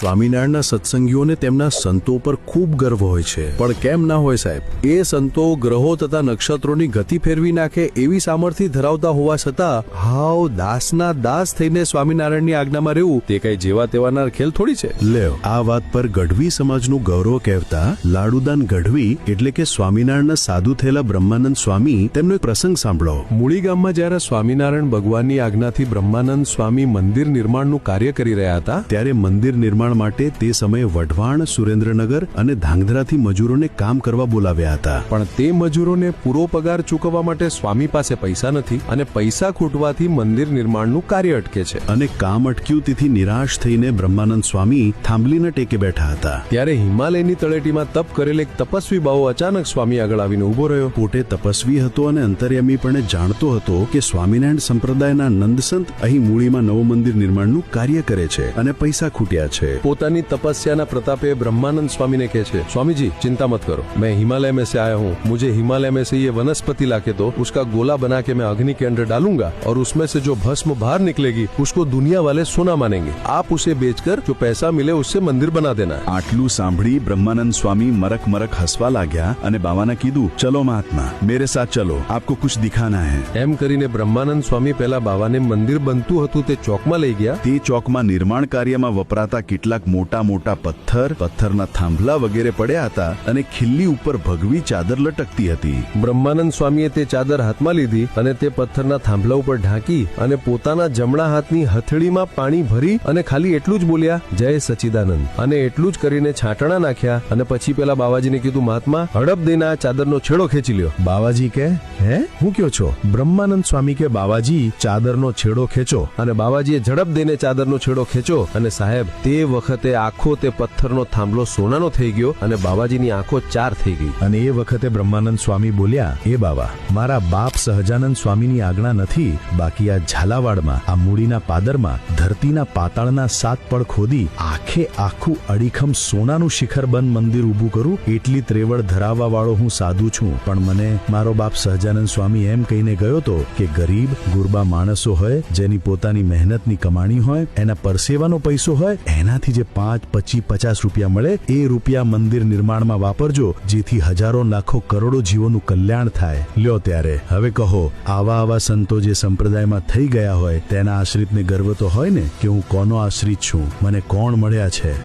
સ્વામિનારાયણના સત્સંગીઓને તેમના સંતો પર ખૂબ ગર્વ હોય છે. પણ કેમ ના હોય સાહેબ? એ સંતો ગ્રહો તથા નક્ષત્રોની ગતિ ફેરવી નાખે એવી સામર્થ્ય ધરાવતા હોવા છતાં હાવ દાસના દાસ થઈને સ્વામિનારાયણની આજ્ઞામાં રહેવું તે કઈ જેવા તેવાના ખેલ થોડી છે. લેવ આ વાત પર ગઢવી સમાજનું ગૌરવ કહેવતા લાડુદાન ગઢવી એટલે કે સ્વામિનારાયણના સાધુ થયેલા બ્રહ્માનંદ સ્વામી તેમનો એક પ્રસંગ સાંભળો. મૂળી ગામમાં જ્યારે સ્વામિનારાયણ ભગવાનની આજ્ઞાથી બ્રહ્માનંદ સ્વામી મંદિર નિર્માણનું કાર્ય કરી રહ્યા હતા ત્યારે મંદિર નિર્માણ માટે તે સમયે વઢવાણ સુરેન્દ્રનગર અને ધાંગધ્રાથી મજૂરોને કામ કરવા બોલાવ્યા હતા. પણ તે મજૂરોને પૂરો પગાર ચૂકવવા માટે સ્વામી પાસે પૈસા નથી અને પૈસા ખૂટવાથી મંદિર નિર્માણનું કાર્ય અટકે છે. અને કામ અટક્યું તેથી નિરાશ થઈને બ્રહ્માનંદ સ્વામી થાંભલીના ટેકે બેઠા હતા. ત્યારે હિમાલયની તળેટીમાં તપ કરેલ એક તપસ્વી બાવો અચાનક સ્વામી આગળ આવીને ઊભો રહ્યો. પોતે તપસ્વી હતો અને અંતર્યામીપણે જાણતો હતો કે સ્વામિનારાયણ સંપ્રદાયના નંદસંત અહીં મૂળીમાં નવું મંદિર નિર્માણનું કાર્ય કરે છે અને પૈસા ખૂટ્યા છે. પોતાની તપસ્યાના પ્રતાપે બ્રહ્માનંદ સ્વામીને કહે છે સ્વામીજી चिंता मत करो मैं हिमालय में से आया हूँ मुझे हिमालय में से ये वनस्पति लाके दो उसका गोला बना के मैं अग्नि के अंदर डालूंगा और उसमें से जो भस्म बाहर निकलेगी उसको दुनिया वाले सोना मानेंगे आप उसे बेचकर जो पैसा मिले उससे मंदिर बना देना આટલું સાંભળી બ્રહ્માનંદ સ્વામી મરક મરક હસવા લાગ્યા અને બાવાને કીધું ચલો મહાત્મા મેરે સાથ ચલો આપકો કુછ દિખાના હૈ એમ કરીને બ્રહ્માનંદ સ્વામી પહેલા બાવાને મંદિર બનતું હતું તે ચોકમાં લઈ ગયા તે ચોકમાં નિર્માણ કાર્યમાં વપરાતા કેટલાક મોટા મોટા પથ્થર પથ્થરના થાંભલા વગેરે પડ્યા હતા અને ખિલ્લી ઉપર ભગવી ચાદર લટકતી હતી. બ્રહ્માનંદ સ્વામીએ તે ચાદર હાથમાં લીધી અને તે પથ્થરના થાંભલા ઉપર ઢાંકી અને પોતાના જમણા હાથની હથેળીમાં પાણી ભરી અને ખાલી એટલું જ બોલ્યા જય સચિદાનંદ. અને એટલું જ કરીને છાંટણા નાખ્યા અને પછી પેલા બાવાજીને કીધું મહાત્મા હડપ દઈને આ ચાદરનો છેડો ખેંચી લ્યો. બાવાજી કે હે? હું કયો છો? બ્રહ્માનંદ સ્વામી કે બાવાજી ચાદરનો છેડો ખેંચો. અને બાવાજીએ ઝડપ દઈને ચાદરનો છેડો ખેંચો અને સાહેબ તે વખતે આખો તે પથ્થરનો થાંભલો સોનાનો થઈ ગયો અને બાબાજીની આંખો ચાર થઈ ગઈ. અને એ વખતે બ્રહ્માનંદ સ્વામી બોલ્યા એ બાબા, મારા બાપ સહજાનંદ સ્વામીની આજ્ઞા નથી. બાકી આ ઝાલાવાડમાં, આ મૂડીના પાદરમાં, ધરતીના પાતાળના સાત પડ ખોદી આખે આખું અડીખમ સોનાનું શિખરબંધ મંદિર ઊભું કરું. એટલી ત્રેવડ ધરાવવા વાળો હું સાધુ છું. પણ મને મારો બાપ સહજાનંદ સ્વામી એમ કહીને ગયો તો કે ગરીબ, ગુરબા માણસો હોય, જેની પોતાની મહેનતની કમાણી હોય, એના પરસેવાનો પૈસો હોય, એનાથી જે પાંચ, પચી, પચાસ રૂપિયા મળે, એ રૂપિયા મંદિર નિર્માણમાં વાપરજો, જેથી હજારો, લાખો, કરોડો જીવોનું કલ્યાણ થાય. લ્યો ત્યારે. હવે કહો, આવા આવા સંતો જે સંપ્રદાયમાં થઈ ગયા હોય, તેના આશ્રિતને ગર્વ તો હોય ને કે હું કોનો આશ્રિત છું? મને કોણ મળ્યા છે?